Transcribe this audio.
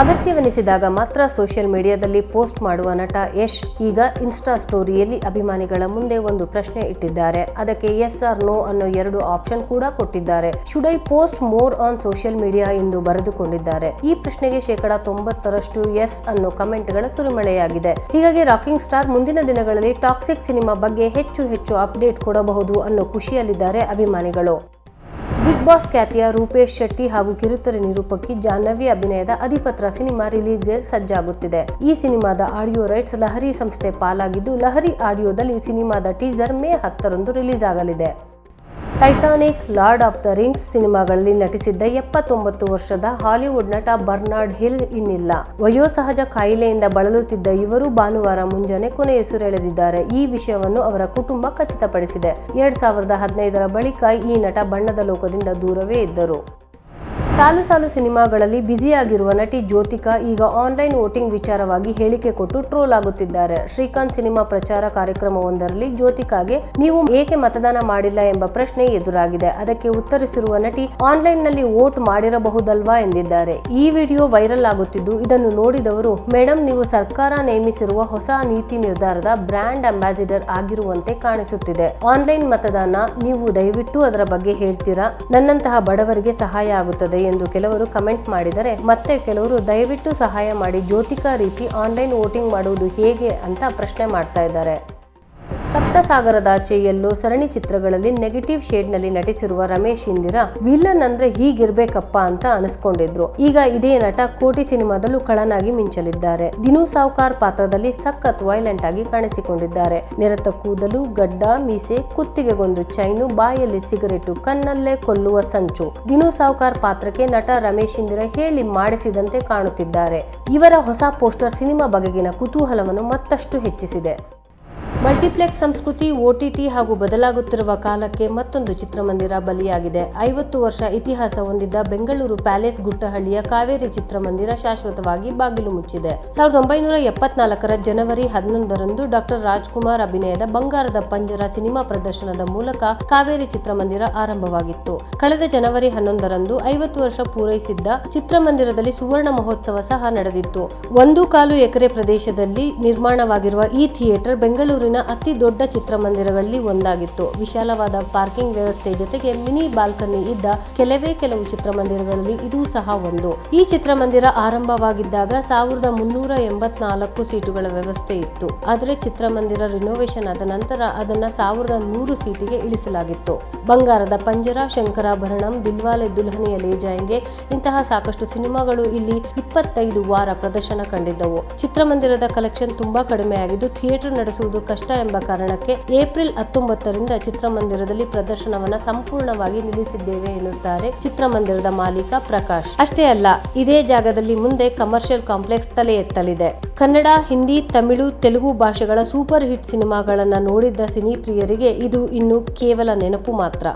ಅಗತ್ಯವೆನಿಸಿದಾಗ ಮಾತ್ರ ಸೋಷಿಯಲ್ ಮೀಡಿಯಾದಲ್ಲಿ ಪೋಸ್ಟ್ ಮಾಡುವ ನಟ ಯಶ್ ಈಗ ಇನ್ಸ್ಟಾ ಸ್ಟೋರಿಯಲ್ಲಿ ಅಭಿಮಾನಿಗಳ ಮುಂದೆ ಒಂದು ಪ್ರಶ್ನೆ ಇಟ್ಟಿದ್ದಾರೆ. ಅದಕ್ಕೆ ಎಸ್ ಆರ್ ನೋ ಅನ್ನೋ ಎರಡು ಆಪ್ಷನ್ ಕೂಡ ಕೊಟ್ಟಿದ್ದಾರೆ. Should I post more on social media ಎಂದು ಬರೆದುಕೊಂಡಿದ್ದಾರೆ. ಈ ಪ್ರಶ್ನೆಗೆ ಶೇಕಡಾ ತೊಂಬತ್ತರಷ್ಟು ಎಸ್ ಅನ್ನೋ ಕಮೆಂಟ್ಗಳ ಸುರಿಮಳೆಯಾಗಿದೆ. ಹೀಗಾಗಿ ರಾಕಿಂಗ್ ಸ್ಟಾರ್ ಮುಂದಿನ ದಿನಗಳಲ್ಲಿ ಟಾಕ್ಸಿಕ್ ಸಿನಿಮಾ ಬಗ್ಗೆ ಹೆಚ್ಚು ಹೆಚ್ಚು ಅಪ್ಡೇಟ್ ಕೊಡಬಹುದು ಅನ್ನೋ ಖುಷಿಯಲ್ಲಿದ್ದಾರೆ ಅಭಿಮಾನಿಗಳು. ಬಿಗ್ ಬಾಸ್ ಖ್ಯಾತಿಯ ರೂಪೇಶ್ ಶೆಟ್ಟಿ ಹಾಗೂ ಕಿರುತೆರೆ ನಿರೂಪಕಿ ಜಾಹ್ನವಿ ಅಭಿನಯದ ಅಧಿಪತ್ರ ಸಿನಿಮಾ ರಿಲೀಸ್ಗೆ ಸಜ್ಜಾಗುತ್ತಿದೆ. ಈ ಸಿನಿಮಾದ ಆಡಿಯೋ ರೈಟ್ಸ್ ಲಹರಿ ಸಂಸ್ಥೆ ಪಾಲಾಗಿದ್ದು, ಲಹರಿ ಆಡಿಯೋದಲ್ಲಿ ಸಿನಿಮಾದ ಟೀಸರ್ ಮೇ ಹತ್ತರಂದು ರಿಲೀಸ್ ಆಗಲಿದೆ. Titanic Lord of the Rings ಸಿನಿಮಾಗಳಲ್ಲಿ ನಟಿಸಿದ್ದ ಎಪ್ಪತ್ತೊಂಬತ್ತು ವರ್ಷದ ಹಾಲಿವುಡ್ ನಟ ಬರ್ನಾರ್ಡ್ ಹಿಲ್ ಇನ್ನಿಲ್ಲ. ವಯೋಸಹಜ ಕಾಯಿಲೆಯಿಂದ ಬಳಲುತ್ತಿದ್ದ ಇವರು ಭಾನುವಾರ ಮುಂಜಾನೆ ಕೊನೆಯುಸಿರೆಳೆದಿದ್ದಾರೆ ಈ ವಿಷಯವನ್ನು ಅವರ ಕುಟುಂಬ ಖಚಿತಪಡಿಸಿದೆ. ಎರಡ್ ಸಾವಿರದ ಹದಿನೈದರ ಬಳಿಕ ಈ ನಟ ಬಣ್ಣದ ಲೋಕದಿಂದ ದೂರವೇ ಇದ್ದರು. ಸಾಲು ಸಾಲು ಸಿನಿಮಾಗಳಲ್ಲಿ ಬ್ಯುಸಿಯಾಗಿರುವ ನಟಿ ಜ್ಯೋತಿಕಾ ಈಗ ಆನ್ಲೈನ್ ವೋಟಿಂಗ್ ವಿಚಾರವಾಗಿ ಹೇಳಿಕೆ ಕೊಟ್ಟು ಟ್ರೋಲ್ ಆಗುತ್ತಿದ್ದಾರೆ. ಶ್ರೀಕಾಂತ್ ಸಿನಿಮಾ ಪ್ರಚಾರ ಕಾರ್ಯಕ್ರಮವೊಂದರಲ್ಲಿ ಜ್ಯೋತಿಕಾಗೆ, ನೀವು ಏಕೆ ಮತದಾನ ಮಾಡಿಲ್ಲ? ಎಂಬ ಪ್ರಶ್ನೆ ಎದುರಾಗಿದೆ. ಅದಕ್ಕೆ ಉತ್ತರಿಸಿರುವ ನಟಿ, ಆನ್ಲೈನ್ನಲ್ಲಿ ವೋಟ್ ಮಾಡಿರಬಹುದಲ್ವಾ? ಎಂದಿದ್ದಾರೆ. ಈ ವಿಡಿಯೋ ವೈರಲ್ ಆಗುತ್ತಿದ್ದು, ಇದನ್ನು ನೋಡಿದವರು ಮೇಡಮ್ ನೀವು ಸರ್ಕಾರ ನೇಮಿಸಿರುವ ಹೊಸ ನೀತಿ ನಿರ್ಧಾರದ ಬ್ರ್ಯಾಂಡ್ ಅಂಬಾಸಿಡರ್ ಆಗಿರುವಂತೆ ಕಾಣಿಸುತ್ತಿದೆ. ಆನ್ಲೈನ್ ಮತದಾನ, ನೀವು ದಯವಿಟ್ಟು ಅದರ ಬಗ್ಗೆ ಹೇಳ್ತೀರಾ? ನನ್ನಂತಹ ಬಡವರಿಗೆ ಸಹಾಯ ಆಗುತ್ತದೆ. ಎಂದು ಕೆಲವರು ಕಮೆಂಟ್ ಮಾಡಿದರೆ, ಮತ್ತೆ ಕೆಲವರು ದಯವಿಟ್ಟು ಸಹಾಯ ಮಾಡಿ ಜ್ಯೋತಿಕಾ ರೀತಿ ಆನ್ಲೈನ್ ವೋಟಿಂಗ್ ಮಾಡುವುದು ಹೇಗೆ ಅಂತ ಪ್ರಶ್ನೆ ಮಾಡ್ತಾ ಇದ್ದಾರೆ. ಸಪ್ತಸಾಗರದಾಚೆ ಎಲ್ಲೋ ಸರಣಿ ಚಿತ್ರಗಳಲ್ಲಿ ನೆಗೆಟಿವ್ ಶೇಡ್ನಲ್ಲಿ ನಟಿಸಿರುವ ರಮೇಶ್ ಇಂದಿರಾ, ವಿಲನ್ ಅಂದ್ರೆ ಹೀಗಿರ್ಬೇಕಪ್ಪ ಅಂತ ಅನಿಸ್ಕೊಂಡಿದ್ರು. ಈಗ ಇದೇ ನಟ ಕೋಟಿ ಸಿನಿಮಾದಲ್ಲೂ ಕಳನಾಗಿ ಮಿಂಚಲಿದ್ದಾರೆ. ದಿನು ಸಾವ್ಕಾರ್ ಪಾತ್ರದಲ್ಲಿ ಸಖತ್ ವೈಲೆಂಟ್ ಆಗಿ ಕಾಣಿಸಿಕೊಂಡಿದ್ದಾರೆ. ನಿರತ ಕೂದಲು, ಗಡ್ಡ, ಮೀಸೆ, ಕುತ್ತಿಗೆಗೊಂದು ಚೈನು, ಬಾಯಲ್ಲಿ ಸಿಗರೇಟು, ಕಣ್ಣಲ್ಲೇ ಕೊಲ್ಲುವ ಸಂಚು. ದಿನು ಸಾವ್ಕಾರ್ ಪಾತ್ರಕ್ಕೆ ನಟ ರಮೇಶ್ ಇಂದಿರಾ ಹೇಳಿ ಮಾಡಿಸಿದಂತೆ ಕಾಣುತ್ತಿದ್ದಾರೆ. ಇವರ ಹೊಸ ಪೋಸ್ಟರ್ ಸಿನಿಮಾ ಬಗೆಗಿನ ಕುತೂಹಲವನ್ನು ಮತ್ತಷ್ಟು ಹೆಚ್ಚಿಸಿದೆ. ಮಲ್ಟಿಪ್ಲೆಕ್ಸ್ ಸಂಸ್ಕೃತಿ ಒಟಿಟಿ ಹಾಗೂ ಬದಲಾಗುತ್ತಿರುವ ಕಾಲಕ್ಕೆ ಮತ್ತೊಂದು ಚಿತ್ರಮಂದಿರ ಬಲಿಯಾಗಿದೆ. ಐವತ್ತು ವರ್ಷ ಇತಿಹಾಸ ಹೊಂದಿದ್ದ ಬೆಂಗಳೂರು ಪ್ಯಾಲೇಸ್ ಗುಟ್ಟಹಳ್ಳಿಯ ಕಾವೇರಿ ಚಿತ್ರಮಂದಿರ ಶಾಶ್ವತವಾಗಿ ಬಾಗಿಲು ಮುಚ್ಚಿದೆ. ಸಾವಿರದ ಒಂಬೈನೂರ ಎಪ್ಪತ್ನಾಲ್ಕರ ಜನವರಿ ಹನ್ನೊಂದರಂದು ಡಾಕ್ಟರ್ ರಾಜ್ಕುಮಾರ್ ಅಭಿನಯದ ಬಂಗಾರದ ಪಂಜರ ಸಿನಿಮಾ ಪ್ರದರ್ಶನದ ಮೂಲಕ ಕಾವೇರಿ ಚಿತ್ರಮಂದಿರ ಆರಂಭವಾಗಿತ್ತು. ಕಳೆದ ಜನವರಿ ಹನ್ನೊಂದರಂದು ಐವತ್ತು ವರ್ಷ ಪೂರೈಸಿದ್ದ ಚಿತ್ರಮಂದಿರದಲ್ಲಿ ಸುವರ್ಣ ಮಹೋತ್ಸವ ಸಹ ನಡೆದಿತ್ತು. ಒಂದು ಕಾಲು ಎಕರೆ ಪ್ರದೇಶದಲ್ಲಿ ನಿರ್ಮಾಣವಾಗಿರುವ ಈ ಥಿಯೇಟರ್ ಬೆಂಗಳೂರಿನ ಅತಿ ದೊಡ್ಡ ಚಿತ್ರಮಂದಿರಗಳಲ್ಲಿ ಒಂದಾಗಿತ್ತು. ವಿಶಾಲವಾದ ಪಾರ್ಕಿಂಗ್ ವ್ಯವಸ್ಥೆ ಜೊತೆಗೆ ಮಿನಿ ಬಾಲ್ಕನಿ ಇದ್ದ ಕೆಲವೇ ಕೆಲವು ಚಿತ್ರಮಂದಿರಗಳಲ್ಲಿ ಇದೂ ಸಹ ಒಂದು. ಈ ಚಿತ್ರಮಂದಿರ ಆರಂಭವಾಗಿದ್ದಾಗ ಸಾವಿರದ ಮುನ್ನೂರ ಎಂಬತ್ನಾಲ್ಕು ಸೀಟುಗಳ ವ್ಯವಸ್ಥೆ ಇತ್ತು. ಆದರೆ ಚಿತ್ರಮಂದಿರ ರಿನೋವೇಷನ್ ಆದ ನಂತರ ಅದನ್ನ ಸಾವಿರದ ನೂರು ಸೀಟಿಗೆ ಇಳಿಸಲಾಗಿತ್ತು. ಬಂಗಾರದ ಪಂಜರ, ಶಂಕರಾಭರಣಂ, ದಿಲ್ವಾಲೆ ದುಲ್ಹನಿಯ ಲೇ ಜಾಯಂಗೆ ಇಂತಹ ಸಾಕಷ್ಟು ಸಿನಿಮಾಗಳು ಇಲ್ಲಿ ಇಪ್ಪತ್ತೈದು ವಾರ ಪ್ರದರ್ಶನ ಕಂಡಿದ್ದವು. ಚಿತ್ರಮಂದಿರದ ಕಲೆಕ್ಷನ್ ತುಂಬಾ ಕಡಿಮೆಯಾಗಿದ್ದು ಥಿಯೇಟರ್ ನಡೆಸುವುದು ಕಷ್ಟ ಎಂಬ ಕಾರಣಕ್ಕೆ ಏಪ್ರಿಲ್ ಹತ್ತೊಂಬತ್ತರಿಂದ ಚಿತ್ರಮಂದಿರದಲ್ಲಿ ಪ್ರದರ್ಶನವನ್ನ ಸಂಪೂರ್ಣವಾಗಿ ನಿಲ್ಲಿಸಿದ್ದೇವೆ ಎನ್ನುತ್ತಾರೆ ಚಿತ್ರಮಂದಿರದ ಮಾಲೀಕ ಪ್ರಕಾಶ್. ಅಷ್ಟೇ ಅಲ್ಲ, ಇದೇ ಜಾಗದಲ್ಲಿ ಮುಂದೆ ಕಮರ್ಷಿಯಲ್ ಕಾಂಪ್ಲೆಕ್ಸ್ ತಲೆ ಎತ್ತಲಿದೆ. ಕನ್ನಡ, ಹಿಂದಿ, ತಮಿಳು, ತೆಲುಗು ಭಾಷೆಗಳ ಸೂಪರ್ ಹಿಟ್ ಸಿನಿಮಾಗಳನ್ನು ನೋಡಿದ್ದ ಸಿನಿ ಪ್ರಿಯರಿಗೆ ಇದು ಇನ್ನು ಕೇವಲ ನೆನಪು ಮಾತ್ರ.